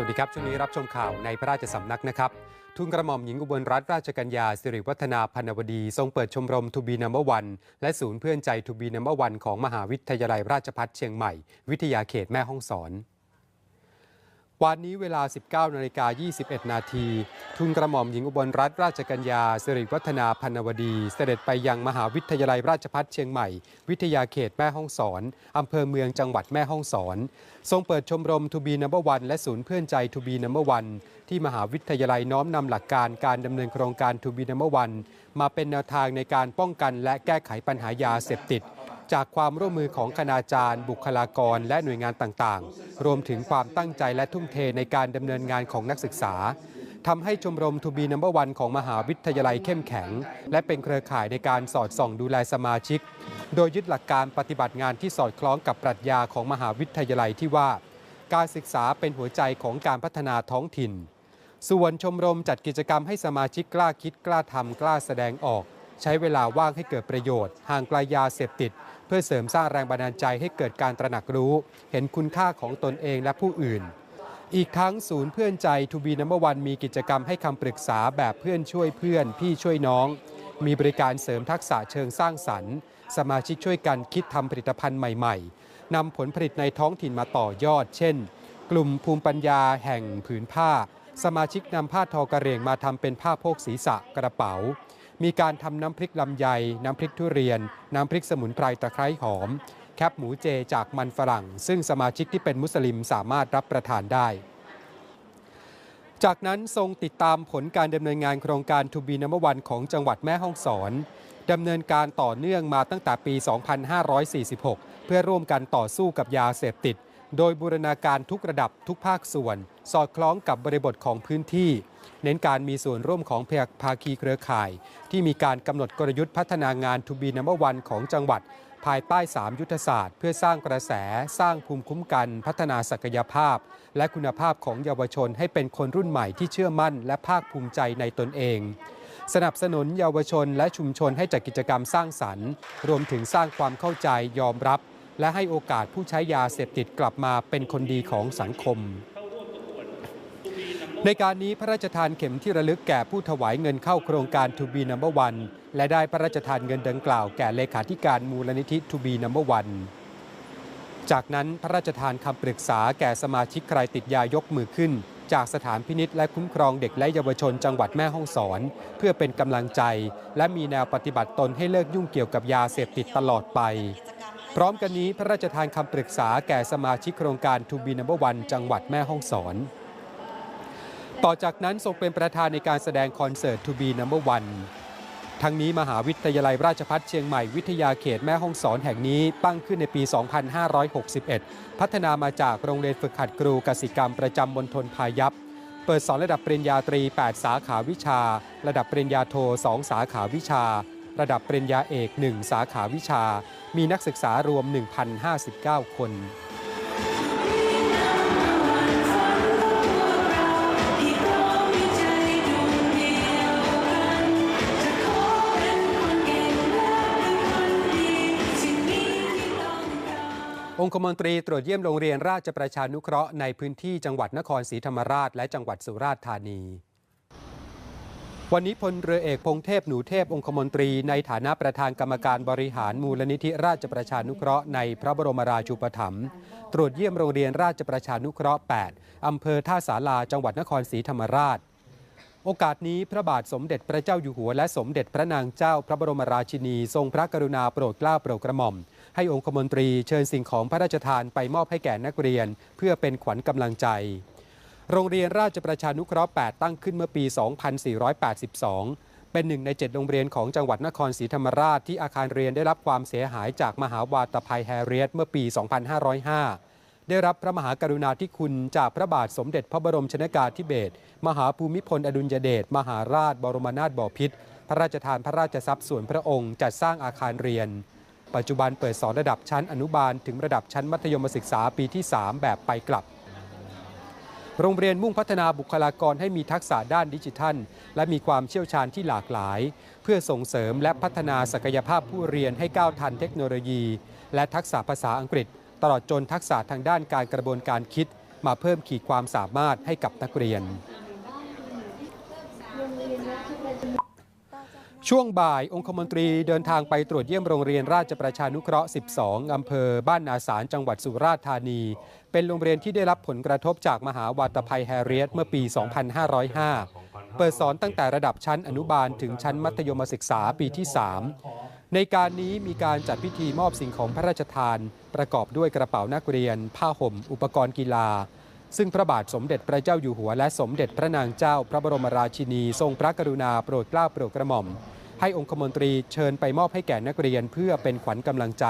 วัสดีครับช่วงนี้รับชมข่าวในพระราชสำนักนะครับทุนกระหม่อมหญิงอุบลรัตนราชกัญญาสิริวัฒนาพันวดี ทรงเปิดชมรมทูบีนัมเบอร์วันและศูนย์เพื่อนใจทูบีนัมเบอร์วันของมหาวิทยาลัยราชภัฏเชียงใหม่ วิทยาเขตแม่ฮ่องสอน วันนี้เวลา 19นาฬิกา21 นาที ทุนกระหม่อมหญิงอุบลรัตนราชกัญญาสิริวัฒนาพันวดี เสด็จไปยังมหาวิทยาลัยราชภัฏเชียงใหม่ วิทยาเขตแม่ฮ่องสอน อำเภอเมืองจังหวัดแม่ฮ่องสอน ทรงเปิดชมรมทูบีนัมเบอร์วันและศูนย์เพื่อนใจทูบีนัมเบอร์วันที่มหาวิทยาลัยน้อมนำหลักการการดำเนินโครงการทูบีนัมเบอร์วันมาเป็นแนวทางในการป้องกันและแก้ไขปัญหายาเสพติด จากความร่วมมือของคณาจารย์ บุคลากร และหน่วยงานต่างๆ รวมถึงความตั้งใจและทุ่มเทในการดำเนินงานของนักศึกษาทำให้ชมรมทูบีนัมเบอร์วันของมหาวิทยาลัยเข้มแข็ง และเป็นเครือข่ายในการสอดส่องดูแลสมาชิก โดยยึดหลักการปฏิบัติงานที่สอดคล้องกับปรัชญาของมหาวิทยาลัยที่ว่า การศึกษาเป็นหัวใจของการพัฒนาท้องถิ่น ส่วนชมรมจัดกิจกรรมให้สมาชิกกล้าคิดกล้าทำกล้าแสดงออก ใช้เวลาว่างให้เกิดประโยชน์ ห่างไกลยาเสพติด เพื่อเสริมสร้างแรงบันดาลใจให้เกิดการตระหนักรู้ เห็นคุณค่าของตนเองและผู้อื่น อีกทั้งศูนย์เพื่อนใจทูบีนัมเบอร์วันมีกิจกรรมให้คำปรึกษาแบบเพื่อนช่วยเพื่อน พี่ช่วยน้อง มีบริการเสริมทักษะเชิงสร้างสรรค์ สมาชิกช่วยกันคิดทำผลิตภัณฑ์ใหม่ ๆนำผลผลิตในท้องถิ่นมาต่อยอด เช่น กลุ่มภูมิปัญญาแห่งผืนผ้า สมาชิกนำผ้าทอกระเรียงมาทำเป็นผ้าโพกศีรษะกระเป๋า มีการทำน้ำพริกลำไย น้ำพริกทุเรียน น้ำพริกสมุนไพรตะไคร้หอม แคบหมูเจจากมันฝรั่ง ซึ่งสมาชิกที่เป็นมุสลิมสามารถรับประทานได้ จากนั้นทรงติดตามผลการดำเนินงานโครงการทูบีนัมวันของจังหวัดแม่ฮ่องสอนดำเนินการต่อเนื่องมาตั้งแต่ปี 2546 เพื่อร่วมกันต่อสู้กับยาเสพติด โดยบูรณาการทุกระดับทุกภาคส่วน สอดคล้องกับบริบทของพื้นที่ เน้นการมีส่วนร่วมของภาคีเครือข่าย ที่มีการกำหนดกลยุทธ์พัฒนางานทูบีนัมวันของจังหวัด ภายใต้ 3 ยุทธศาสตร์ เพื่อสร้างกระแส สร้างภูมิคุ้มกัน พัฒนาศักยภาพ และคุณภาพของเยาวชนให้เป็นคนรุ่นใหม่ที่เชื่อมั่น และภาคภูมิใจในตนเองสนับสนุนเยาวชนและชุมชนให้จัดกิจกรรมสร้างสรรค์ รวมถึงสร้างความเข้าใจยอมรับ และให้โอกาสผู้ใช้ยาเสพติดกลับมาเป็นคนดีของสังคม ในการนี้พระราชทานเข็มที่ระลึกแก่ผู้ถวายเงินเข้าโครงการ To be Number One และได้พระราชทานเงินดังกล่าวแก่เลขาธิการมูลนิธิ To be Number One จากนั้นพระราชทานคำปรึกษาแก่สมาชิกใครติดยายกมือขึ้น จากสถานพินิษและคุ้มครองเด็กและเยาวชนจังหวัดแม่ฮ่องสอน เพื่อเป็นกำลังใจ และมีแนวปฏิบัติตนให้เลิกยุ่งเกี่ยวกับยาเสพติดตลอดไป พร้อมกันนี้พระราชทานคำปรึกษาแก่สมาชิกโครงการ To be Number One จังหวัดแม่ฮ่องสอน ต่อจากนั้นทรงเป็นประธานในการแสดงคอนเสิร์ต To be Number One ทั้งนี้มหาวิทยาลัยราชภัฏเชียงใหม่วิทยาเขตแม่ฮ่องสอนแห่งนี้ตั้งขึ้นในปี 2561 พัฒนามาจากโรงเรียนฝึกหัดครูกสิกรรมประจำมณฑลพายัพ เปิดสอนระดับปริญญาตรี 8 สาขาวิชา ระดับปริญญาโท 2 สาขาวิชา ระดับปริญญาเอก 1 สาขาวิชา มีนักศึกษารวม 1,059 คน องคมนตรีตรวจเยี่ยมโรงเรียนราชประชานุเคราะห์ในพื้นที่จังหวัดนครศรีธรรมราช และจังหวัดสุราษฎร์ธานี วันนี้พลเรือเอกพงเทพหนูเทพองคมนตรีในฐานะประธานกรรมการบริหารมูลนิธิราชประชานุเคราะห์ในพระบรมราชูปถัมภ์ตรวจเยี่ยมโรงเรียนราชประชานุเคราะห์ 8 อำเภอท่าสาราจังหวัดนครศรีธรรมราชโอกาสนี้พระบาทสมเด็จพระเจ้าอยู่หัวและสมเด็จพระนางเจ้าพระบรมราชินี ทรงพระกรุณาโปรดเกล้าโปรดกระหม่อม ให้องคมนตรีเชิญสิ่งของพระราชทานไปมอบให้แก่นักเรียน เพื่อเป็นขวัญกำลังใจ โรงเรียนราชประชานุเคราะห์ 8 ตั้งขึ้นเมื่อปี 2482 เป็นหนึ่งใน 7 โรงเรียนของจังหวัดนครศรีธรรมราชที่อาคารเรียนได้รับความเสียหายจากมหาวาตภัยแฮร์เรียตเมื่อปี 2505 ได้รับพระมหากรุณาธิคุณจากพระบาทสมเด็จพระบรมชนากาธิเบศรมหาภูมิพลอดุลยเดชมหาราช บรมนาถบพิตรพระราชทานพระราชทรัพย์ส่วนพระองค์จัดสร้างอาคารเรียน ปัจจุบันเปิดสอนระดับชั้นอนุบาล ถึงระดับชั้นมัธยมศึกษาปีที่ 3 แบบไปกลับ โรงเรียนมุ่งพัฒนาบุคลากรให้มีทักษะด้านดิจิทัล และมีความเชี่ยวชาญที่หลากหลาย เพื่อส่งเสริมและพัฒนาศักยภาพผู้เรียนให้ก้าวทันเทคโนโลยี และทักษะภาษาอังกฤษ ตลอดจนทักษะทางด้านการกระบวนการคิด มาเพิ่มขีดความสามารถให้กับนักเรียน ช่วงบ่ายองคมนตรีเดินทางไปตรวจเยี่ยมโรงเรียนราชประชานุเคราะห์ 12 อำเภอบ้านนาสารจังหวัดสุราษฎร์ธานี เป็นโรงเรียนที่ได้รับผลกระทบจากมหาวาตภัยแฮเรียตเมื่อปี 2505 เปิดสอนตั้งแต่ระดับชั้นอนุบาลถึงชั้นมัธยมศึกษาปีที่ 3 ในการนี้มีการจัดพิธีมอบสิ่งของพระราชทาน ประกอบด้วยกระเป๋านักเรียน ผ้าห่ม อุปกรณ์กีฬา ซึ่งพระบาทสมเด็จพระเจ้าอยู่หัวและสมเด็จพระนางเจ้าพระบรมราชินี ทรงพระกรุณาโปรดเกล้าโปรดกระหม่อม ให้องคมนตรีเชิญไปมอบให้แก่นักเรียนเพื่อเป็นขวัญกำลังใจ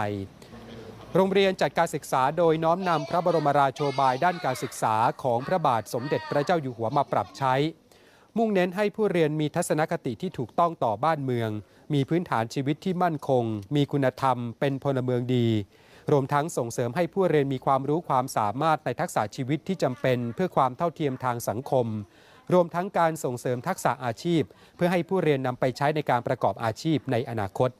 โรงเรียนจัดการศึกษาโดยน้อมนำพระบรมราโชบายด้านการศึกษาของพระบาทสมเด็จพระเจ้าอยู่หัวมาปรับใช้ มุ่งเน้นให้ผู้เรียนมีทัศนคติที่ถูกต้องต่อบ้านเมือง มีพื้นฐานชีวิตที่มั่นคง มีคุณธรรม เป็นพลเมืองดี รวมทั้งส่งเสริมให้ผู้เรียนมีความรู้ความสามารถในทักษะชีวิตที่จำเป็นเพื่อความเท่าเทียมทางสังคม รวมทั้งการส่งเสริมทักษะอาชีพ เพื่อให้ผู้เรียนนำไปใช้ในการประกอบอาชีพในอนาคต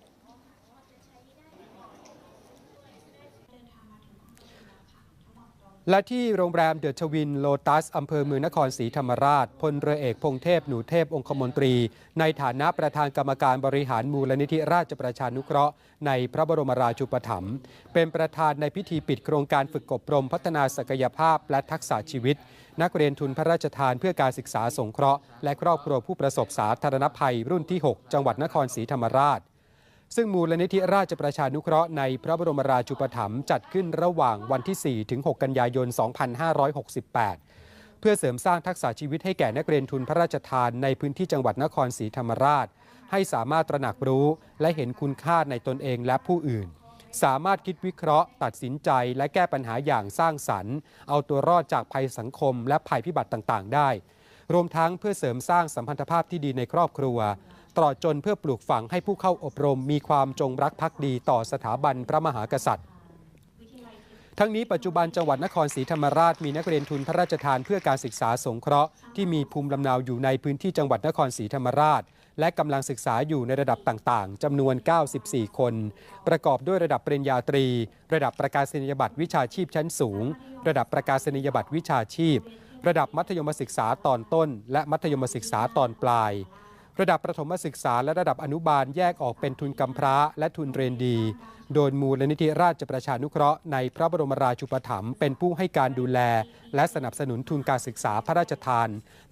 และที่โรงแรมเดอะทวินโลตัสอำเภอเมืองนครศรีธรรมราชพลเรือเอกพงเทพหนูเทพองคมนตรี ในฐานะประธานกรรมการบริหารมูลนิธิราชประชานุเคราะห์ ในพระบรมราชูปถัมภ์เป็นประธานในพิธีปิดโครงการฝึกอบรมพัฒนาศักยภาพและทักษะชีวิต นักเรียนทุนพระราชทานเพื่อการศึกษาสงเคราะห์ และครอบครัวผู้ประสบสาธารณภัยรุ่นที่ 6 จังหวัดนครศรีธรรมราช ซึ่งมูลนิธิราชประชานุเคราะห์ในพระบรมราชูปถัมภ์จัดขึ้นระหว่างวันที่ 4 ถึง 6 กันยายน 2568 เพื่อเสริมสร้างทักษะชีวิตให้แก่นักเรียนทุนพระราชทานในพื้นที่จังหวัดนครศรีธรรมราช ให้สามารถตระหนักรู้และเห็นคุณค่าในตนเองและผู้อื่น สามารถคิดวิเคราะห์ ตัดสินใจและแก้ปัญหาอย่างสร้างสรรค์ เอาตัวรอดจากภัยสังคม และภัยพิบัติต่างๆ ได้ รวมทั้งเพื่อเสริมสร้างสัมพันธภาพที่ดีในครอบครัว ตลอดจนเพื่อปลูกฝังให้ผู้เข้าอบรมมีความจงรักภักดีต่อสถาบันพระมหากษัตริย์ ทั้งนี้ปัจจุบันจังหวัดนครศรีธรรมราชมีนักเรียนทุนพระราชทานเพื่อการศึกษาสงเคราะห์ที่มีภูมิลำเนาอยู่ในพื้นที่จังหวัดนครศรีธรรมราช และกำลังศึกษาอยู่ในระดับต่างๆจำนวน 94 คน ประกอบด้วยระดับปริญญาตรี ระดับประกาศนียบัตรวิชาชีพชั้นสูง ระดับประกาศนียบัตรวิชาชีพ ระดับมัธยมศึกษาตอนต้น และมัธยมศึกษาตอนปลาย ระดับประถมศึกษาและระดับอนุบาลแยกออกเป็นทุนกำพร้าและทุนเรียนดี โดยมูลนิธิราชประชานุเคราะห์ในพระบรมราชูปถัมภ์เป็นผู้ให้การดูแล และสนับสนุนทุนการศึกษาพระราชทาน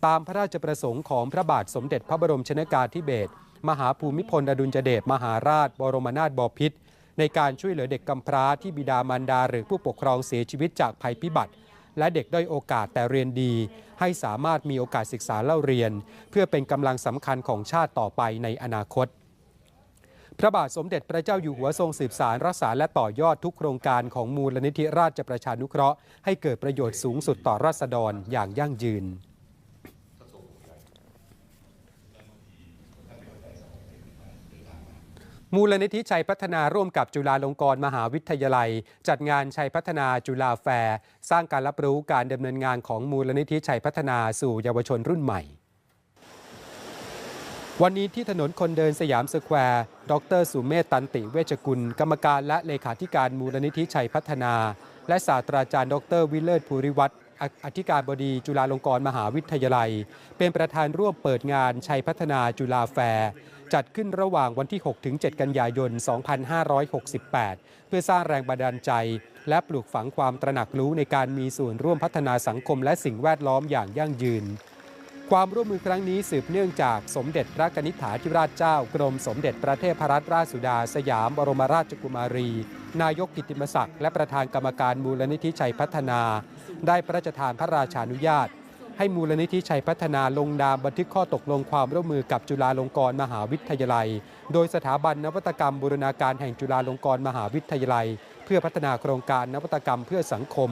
ตามพระราชประสงค์ของพระบาทสมเด็จพระบรมชนกาธิเบศรมหาภูมิพลอดุลยเดชมหาราช บรมนาถบพิตรในการช่วยเหลือเด็กกำพร้าที่บิดามารดาหรือผู้ปกครองเสียชีวิตจากภัยพิบัติ และเด็กด้อยโอกาสแต่เรียนดี ให้สามารถมีโอกาสศึกษาเล่าเรียน เพื่อเป็นกำลังสำคัญของชาติต่อไปในอนาคตพระบาทสมเด็จพระเจ้าอยู่หัวทรงสืบสารรักษาและต่อยอดทุกโครงการของมูลนิธิราชประชานุเคราะห์ให้เกิดประโยชน์สูงสุดต่อราษฎรอย่างยั่งยืน มูลนิธิชัยพัฒนาร่วมกับจุฬาลงกรณ์มหาวิทยาลัย จัดงานชัยพัฒนาจุฬาแฟร์ สร้างการรับรู้การดำเนินงานของมูลนิธิชัยพัฒนาสู่เยาวชนรุ่นใหม่ วันนี้ที่ถนนคนเดินสยามสแควร์ ดรสุเมธตันติเวชกุล กรรมการและเลขาธิการมูลนิธิชัยพัฒนา และศาสตราจารย์ ดรวิเลิศภูริวัตร อธิการบดีจุฬาลงกรณ์มหาวิทยาลัย เป็นประธานร่วมเปิดงานชัยพัฒนาจุฬาแฟร์จัดขึ้นระหว่างวันที่ 6-7 กันยายน 2568 เพื่อสร้างแรงบันดาลใจ และปลูกฝังความตระหนักรู้ในการมีส่วนร่วมพัฒนาสังคมและสิ่งแวดล้อมอย่างยั่งยืน ความร่วมมือครั้งนี้สืบเนื่องจากสมเด็จพระนิษฐาธิราชเจ้ากรมสมเด็จพระเทพรัตนราชสุดาสยามบรมราชกุมารี นายกกิตติมศักดิ์และประธานกรรมการมูลนิธิชัยพัฒนา ได้พระราชทานพระราชานุญาต ให้มูลนิธิชัยพัฒนาลงนามบันทึกข้อตกลงความร่วมมือกับจุฬาลงกรณ์มหาวิทยาลัย โดยสถาบันนวัตกรรมบูรณาการแห่งจุฬาลงกรณ์มหาวิทยาลัย เพื่อพัฒนาโครงการนวัตกรรมเพื่อสังคม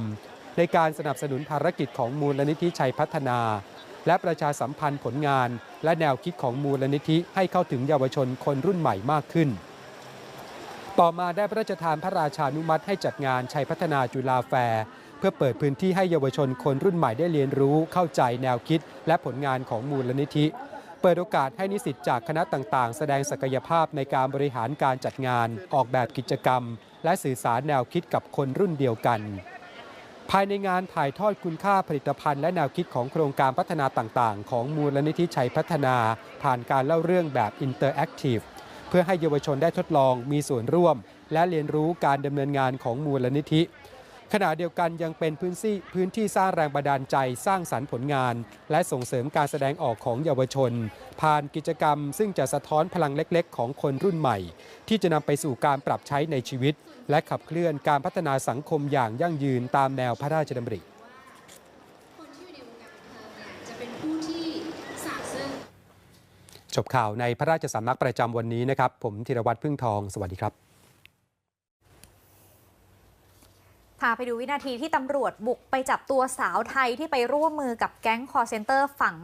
ในการสนับสนุนภารกิจของมูลนิธิชัยพัฒนา และประชาสัมพันธ์ผลงาน และแนวคิดของมูลนิธิให้เข้าถึงเยาวชนคนรุ่นใหม่มากขึ้น ต่อมาได้พระราชทานพระราชานุมัติให้จัดงานชัยพัฒนาจุฬาแฟร์เพื่อเปิดพื้นที่ให้เยาวชนคนรุ่นใหม่ได้เรียนรู้เข้าใจแนวคิด และผลงานของมูลนิธิ เปิดโอกาสให้นิสิตจากคณะต่างๆ แสดงศักยภาพในการบริหารการจัดงาน ออกแบบกิจกรรม และสื่อสารแนวคิดกับคนรุ่นเดียวกัน ภายในงานถ่ายทอดคุณค่าผลิตภัณฑ์และแนวคิดของโครงการพัฒนาต่างๆ ของมูลนิธิชัยพัฒนา ผ่านการเล่าเรื่องแบบอินเตอร์แอคทีฟเพื่อให้เยาวชนได้ทดลองมีส่วนร่วม และเรียนรู้การดำเนินงานของมูลนิธิ ขณะเดียวกันยังเป็นพื้นที่พื้นที่สร้างแรงบันดาลใจสร้างสรรค์ผลงาน และส่งเสริมการแสดงออกของเยาวชน ผ่านกิจกรรม ซึ่งจะสะท้อนพลังเล็กๆ ของคนรุ่นใหม่ ที่จะนำไปสู่การปรับใช้ในชีวิต และขับเคลื่อนการพัฒนาสังคมอย่างยั่งยืนตามแนวพระราชดำริจะเป็นผู้ที่สาซึ่งจบข่าวในพระราชสำนักประจำวันนี้นะครับ ผมธีรวัตรพึ่งทอง สวัสดีครับพาไปดูวินาทีที่ตำรวจบุกไปจับตัวสาวไทยที่ไปร่วมมือกับแก๊งคอร์เซนเตอร์ฝั่ง